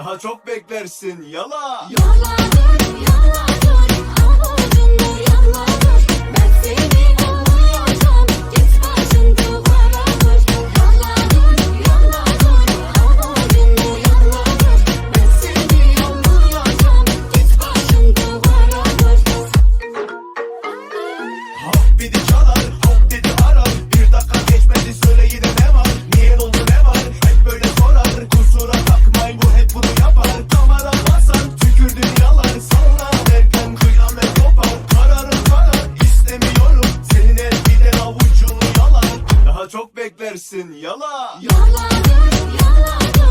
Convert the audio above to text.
Daha çok beklersin yala. Yala, yala. beklersin yala. Yala, yala.